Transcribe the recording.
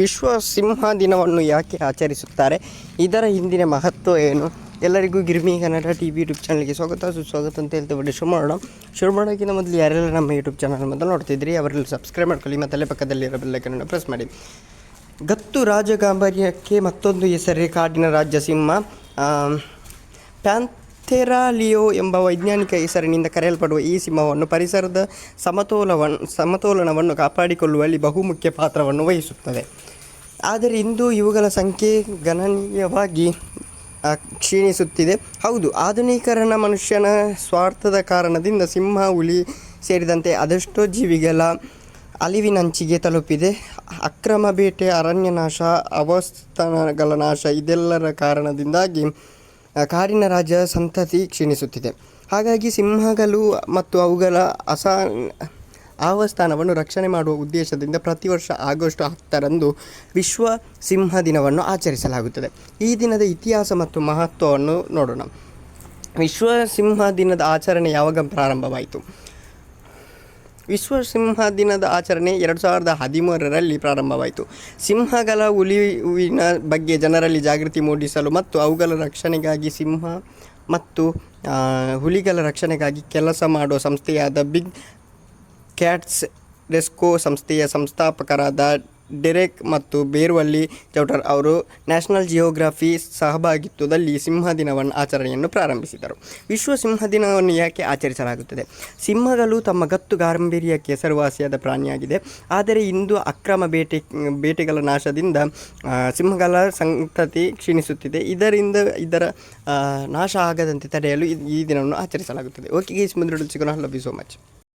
ವಿಶ್ವ ಸಿಂಹ ದಿನವನ್ನು ಯಾಕೆ ಆಚರಿಸುತ್ತಾರೆ? ಇದರ ಹಿಂದಿನ ಮಹತ್ವ ಏನು? ಎಲ್ಲರಿಗೂ Girmi Kannada T V YouTube ಚಾನಲ್ಗೆ ಸ್ವಾಗತ, ಸುಸ್ವಾಗತ ಅಂತ ಹೇಳ್ತಾ ಬಿಡಿ ಶುರು ಮಾಡೋಣ ಶುರು ಮಾಡೋಕ್ಕಿಂತ ಮೊದಲು ಯಾರೆಲ್ಲ ನಮ್ಮ ಯೂಟ್ಯೂಬ್ ಚಾನಲ್ ಮೊದಲು ನೋಡ್ತಿದ್ರಿ ಅವರೆಲ್ಲ ಸಬ್ಸ್ಕ್ರೈಬ್ ಮಾಡ್ಕೊಳ್ಳಿ ಮತ್ತು ಅಲ್ಲೇ ಪಕ್ಕದಲ್ಲಿರೋ ಬೆಲ್ಲೈಕನ್ನು ಪ್ರೆಸ್ ಮಾಡಿ. ಗತ್ತು ರಾಜಗಾಂಭೀರ್ಯಕ್ಕೆ ಮತ್ತೊಂದು ಹೆಸರೇ, ಕಾಡಿನ ರಾಜ್ಯ ಸಿಂಹ. ಪ್ಯಾಂಥೆರಾಲಿಯೋ ಎಂಬ ವೈಜ್ಞಾನಿಕ ಹೆಸರಿನಿಂದ ಕರೆಯಲ್ಪಡುವ ಈ ಸಿಂಹವನ್ನು ಪರಿಸರದ ಸಮತೋಲವನ್ನು ಸಮತೋಲನವನ್ನು ಕಾಪಾಡಿಕೊಳ್ಳುವಲ್ಲಿ ಬಹುಮುಖ್ಯ ಪಾತ್ರವನ್ನು ವಹಿಸುತ್ತದೆ. ಆದರೆ ಇಂದು ಇವುಗಳ ಸಂಖ್ಯೆ ಗಣನೀಯವಾಗಿ ಕ್ಷೀಣಿಸುತ್ತಿದೆ. ಹೌದು, ಆಧುನೀಕರಣ ಮನುಷ್ಯನ ಸ್ವಾರ್ಥದ ಕಾರಣದಿಂದ ಸಿಂಹ, ಹುಲಿ ಸೇರಿದಂತೆ ಅದೆಷ್ಟೋ ಜೀವಿಗಳ ಅಳಿವಿನಂಚಿಗೆ ತಲುಪಿದೆ. ಅಕ್ರಮ ಬೇಟೆ, ಅರಣ್ಯ ನಾಶ ಅವಸ್ಥಾನಗಳ ನಾಶ, ಇದೆಲ್ಲರ ಕಾರಣದಿಂದಾಗಿ ಕಾರಿನ ರಾಜ ಸಂತತಿ ಕ್ಷೀಣಿಸುತ್ತಿದೆ. ಹಾಗಾಗಿ ಸಿಂಹಗಳು ಮತ್ತು ಅವುಗಳ ಅಸ ಆವಸ್ಥಾನವನ್ನು ರಕ್ಷಣೆ ಮಾಡುವ ಉದ್ದೇಶದಿಂದ ಪ್ರತಿ ವರ್ಷ ಆಗಸ್ಟ್ ಹತ್ತರಂದು ವಿಶ್ವ ಸಿಂಹ ದಿನವನ್ನು ಆಚರಿಸಲಾಗುತ್ತದೆ. ಈ ದಿನದ ಇತಿಹಾಸ ಮತ್ತು ಮಹತ್ವವನ್ನು ನೋಡೋಣ. ವಿಶ್ವ ಸಿಂಹ ದಿನದ ಆಚರಣೆ ಯಾವಾಗ ಪ್ರಾರಂಭವಾಯಿತು? ವಿಶ್ವ ಸಿಂಹ ದಿನದ ಆಚರಣೆ ಎರಡು ಸಾವಿರದ ಹದಿಮೂರರಲ್ಲಿ ಪ್ರಾರಂಭವಾಯಿತು. ಸಿಂಹಗಳ ಉಳಿವಿನ ಬಗ್ಗೆ ಜನರಲ್ಲಿ ಜಾಗೃತಿ ಮೂಡಿಸಲು ಮತ್ತು ಅವುಗಳ ರಕ್ಷಣೆಗಾಗಿ ಸಿಂಹ ಮತ್ತು ಹುಲಿಗಳ ರಕ್ಷಣೆಗಾಗಿ ಕೆಲಸ ಮಾಡುವ ಸಂಸ್ಥೆಯಾದ ಬಿಗ್ ಕ್ಯಾಟ್ಸ್ ರೆಸ್ಕೋ ಸಂಸ್ಥೆಯ ಸಂಸ್ಥಾಪಕರಾದ ಡೆರೆಕ್ ಮತ್ತು ಬೇರ್ವಲ್ಲಿ ಚೌಟರ್ ಅವರು ನ್ಯಾಷನಲ್ ಜಿಯೋಗ್ರಫಿ ಸಹಭಾಗಿತ್ವದಲ್ಲಿ ಸಿಂಹ ದಿನವನ್ನು ಆಚರಣೆಯನ್ನು ಪ್ರಾರಂಭಿಸಿದರು. ವಿಶ್ವ ಸಿಂಹ ದಿನವನ್ನು ಯಾಕೆ ಆಚರಿಸಲಾಗುತ್ತದೆ? ಸಿಂಹಗಳು ತಮ್ಮ ಗತ್ತು ಗಾಂಭೀರ್ಯಕ್ಕೆ ಹೆಸರುವಾಸಿಯಾದ ಪ್ರಾಣಿಯಾಗಿದೆ. ಆದರೆ ಇಂದು ಅಕ್ರಮ ಬೇಟೆ, ಬೇಟೆಗಳ ನಾಶದಿಂದ ಸಿಂಹಗಳ ಸಂತತಿ ಕ್ಷೀಣಿಸುತ್ತಿದೆ. ಇದರಿಂದ, ಇದರ ನಾಶ ಆಗದಂತೆ ತಡೆಯಲು ಈ- ದಿನವನ್ನು ಆಚರಿಸಲಾಗುತ್ತದೆ. ಓಕೆ ಗೀಸ್ ಮುಂದೆ ಸಿಗೋಣ. Love so much